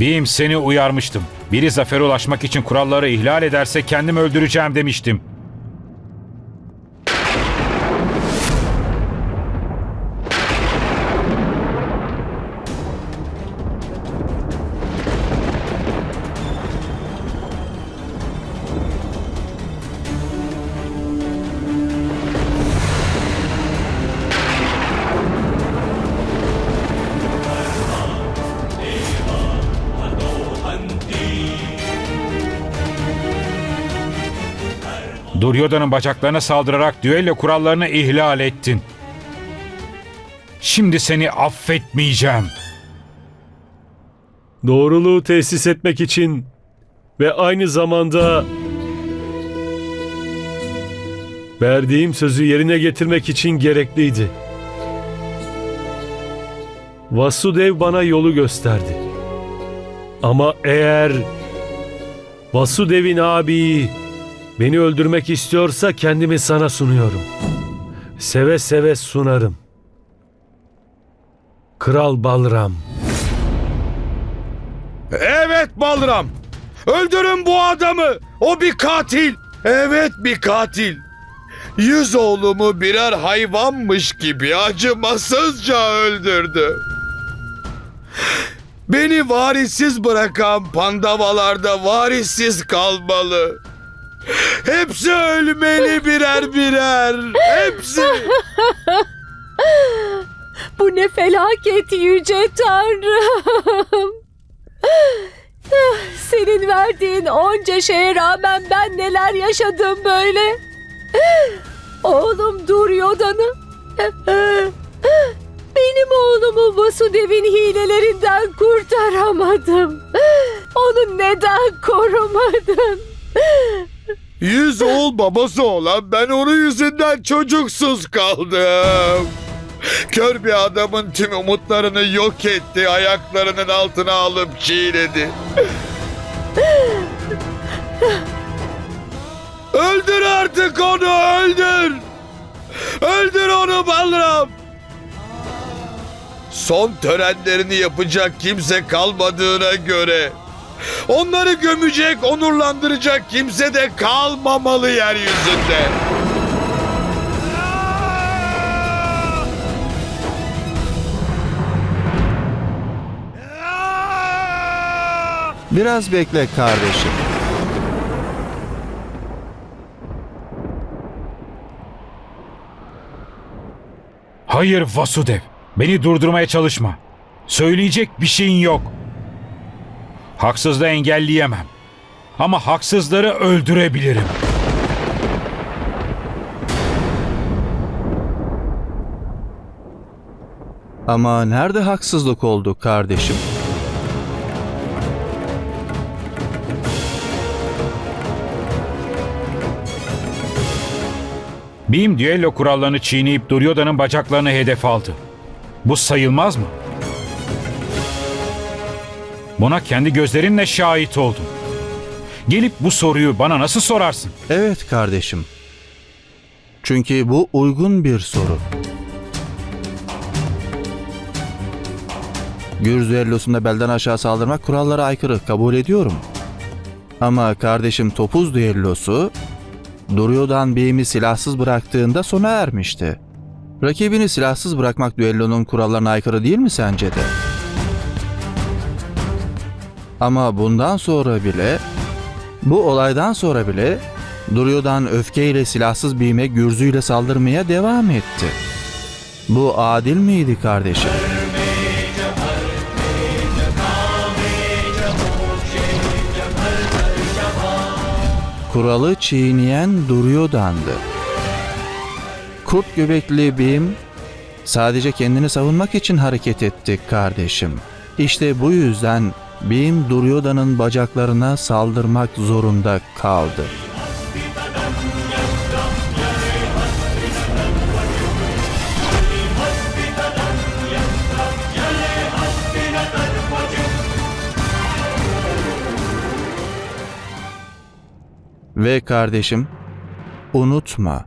Bim seni uyarmıştım. Biri zafere ulaşmak için kuralları ihlal ederse kendimi öldüreceğim demiştim. Duryodhan'ın bacaklarına saldırarak düello kurallarını ihlal ettin. Şimdi seni affetmeyeceğim. Doğruluğu tesis etmek için ve aynı zamanda verdiğim sözü yerine getirmek için gerekliydi. Vasudev bana yolu gösterdi. Ama eğer Vasudev'in abi beni öldürmek istiyorsa kendimi sana sunuyorum. Seve seve sunarım. Kral Balram. Evet Balram. Öldürün bu adamı. O bir katil. Evet bir katil. Yüz oğlumu birer hayvanmış gibi acımasızca öldürdü. Beni varissiz bırakan pandavalarda varissiz kalmalı. Hepsi ölmeli birer birer. Hepsi. Bu ne felaket yüce Tanrım. Senin verdiğin onca şeye rağmen ben neler yaşadım böyle. Oğlum Duryodhan'ı. Benim oğlumu Vasudev'in hilelerinden kurtaramadım. Onu neden korumadın? Yüz oğul babası olan ben onun yüzünden çocuksuz kaldım. Kör bir adamın tüm umutlarını yok etti, ayaklarının altına alıp çiğnedi. öldür artık onu, öldür! Öldür onu Balram! Son törenlerini yapacak kimse kalmadığına göre onları gömecek, onurlandıracak kimse de kalmamalı yeryüzünde. Biraz bekle kardeşim. Hayır Vasudev. Beni durdurmaya çalışma. Söyleyecek bir şeyin yok. Haksızlığı engelleyemem. Ama haksızları öldürebilirim. Ama nerede haksızlık oldu kardeşim? Bim düello kurallarını çiğneyip Duryodhan'ın bacaklarını hedef aldı. Bu sayılmaz mı? Buna kendi gözlerinle şahit oldun. Gelip bu soruyu bana nasıl sorarsın? Evet kardeşim. Çünkü bu uygun bir soru. Gürz düellosunda belden aşağı saldırmak kurallara aykırı kabul ediyorum. Ama kardeşim topuz düellosu Duryodhan Bey'imi silahsız bıraktığında sona ermişti. Rakibini silahsız bırakmak düellonun kurallarına aykırı değil mi sence de? Ama bundan sonra bile, bu olaydan sonra bile Duryodhan öfkeyle silahsız Bey'ime gürzüyle saldırmaya devam etti. Bu adil miydi kardeşim? Kuralı çiğneyen Duryodhan'dı. Kurt göbekli Bim sadece kendini savunmak için hareket etti kardeşim. İşte bu yüzden Bim Duryodhan'ın bacaklarına saldırmak zorunda kaldı. Ve kardeşim, unutma.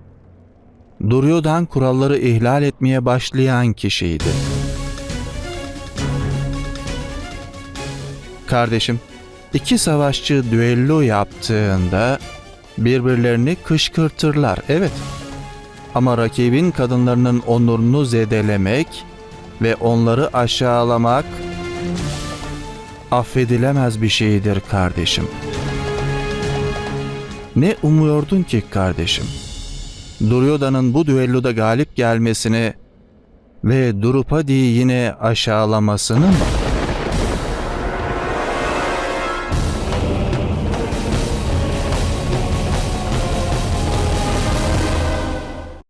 Duryodhan kuralları ihlal etmeye başlayan kişiydi. Kardeşim, iki savaşçı düello yaptığında birbirlerini kışkırtırlar, evet. Ama rakibin kadınlarının onurunu zedelemek ve onları aşağılamak affedilemez bir şeydir kardeşim. Ne umuyordun ki kardeşim? Duryodhan'ın bu düelloda galip gelmesini ve Drupadi'yi yine aşağılamasını mı?